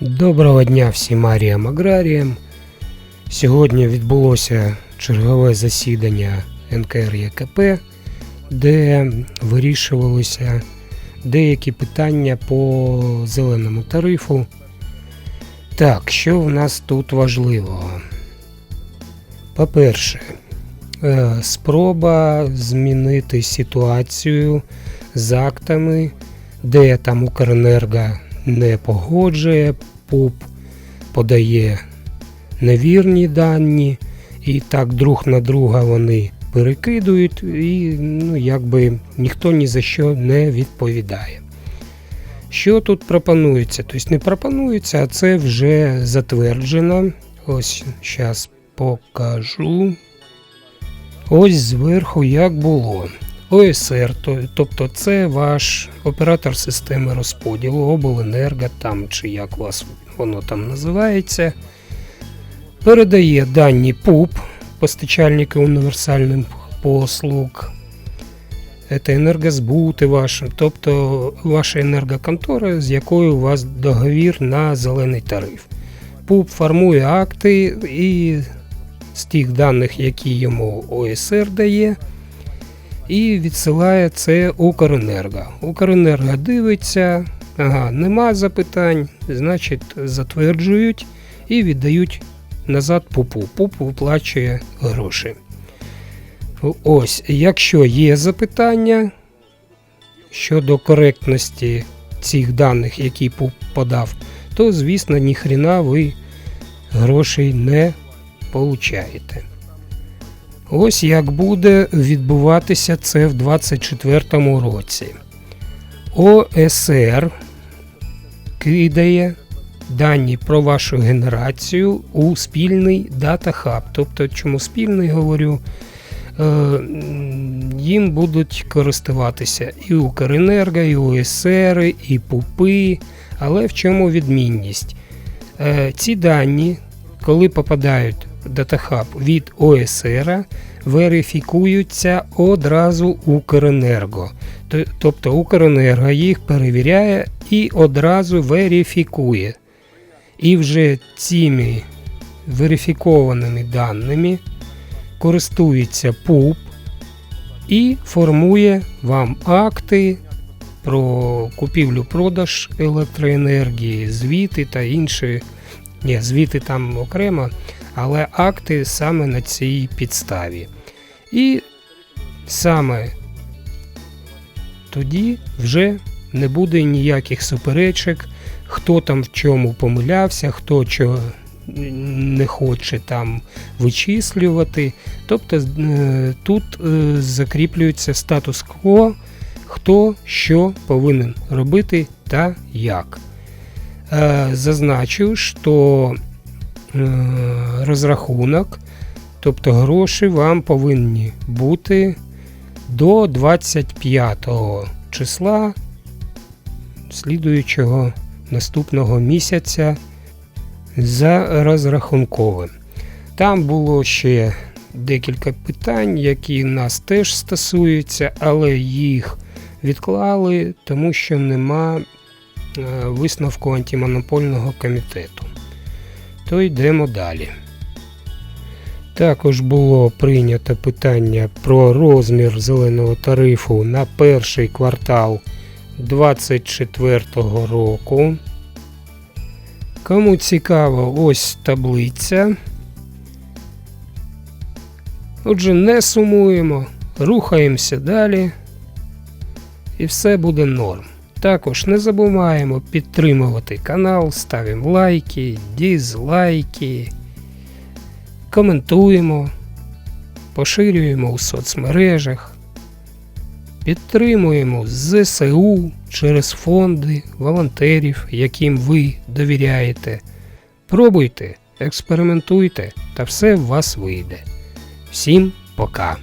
Доброго дня всім аріям аграріям. Сьогодні відбулося чергове засідання НКРЄКП, де вирішувалися деякі питання по зеленому тарифу. Так, що в нас тут важливого? По-перше, е, спроба змінити ситуацію з актами, де там Укренерго не погоджує, ПУП подає невірні дані, і так друг на друга вони перекидують, і ну, якби ніхто ні за що не відповідає. Що тут пропонується? Тобто не пропонується, а це вже затверджено. Ось зараз покажу. Ось зверху як було. ОСР, тобто це ваш оператор системи розподілу, обленерго там чи як вас воно там називається. Передає дані ПУП, постачальники універсальних послуг. Це енергозбути ваші, тобто ваша енергоконтора, з якою у вас договір на зелений тариф. ПУП формує акти і з тих даних, які йому ОСР дає, і відсилає це Укренерго. Укренерго дивиться, ага, нема запитань, значить затверджують і віддають назад ПУПу. ПУП виплачує гроші. Ось, якщо є запитання щодо коректності цих даних, які ПУП подав, то звісно ніхрена ви грошей не получаєте. Ось як буде відбуватися це в 2024 році. ОСР кидає дані про вашу генерацію у спільний дата-хаб. Тобто, чому спільний говорю, е, їм будуть користуватися і Укренерго, і ОСР, і ПУПи. Але в чому відмінність? Е, Ці дані, коли попадають датахаб від ОСР, верифікуються одразу Укренерго. Тобто Укренерго їх перевіряє і одразу верифікує. І вже цими верифікованими даними користується ПУП і формує вам акти про купівлю-продаж електроенергії, звіти та інші. Ні, звіти там окремо, але акти саме на цій підставі. І саме тоді вже не буде ніяких суперечок, хто там в чому помилявся, хто чого не хоче там вичислювати. Тобто е, тут е, закріплюється статус-кво, хто що повинен робити та як. Е, Зазначу, що розрахунок, тобто гроші вам повинні бути до 25 числа слідуючого наступного місяця за розрахунковим. Там було ще декілька питань, які нас теж стосуються, але їх відклали, тому що нема е, висновку антимонопольного комітету. То йдемо далі. Також було прийнято питання про розмір зеленого тарифу на перший квартал 2024 року. Кому цікаво, ось таблиця. Отже, не сумуємо, рухаємося далі, і все буде норм. Також не забуваємо підтримувати канал, ставимо лайки, дізлайки, коментуємо, поширюємо у соцмережах, підтримуємо ЗСУ через фонди волонтерів, яким ви довіряєте. Пробуйте, експериментуйте, та все в вас вийде. Всім пока!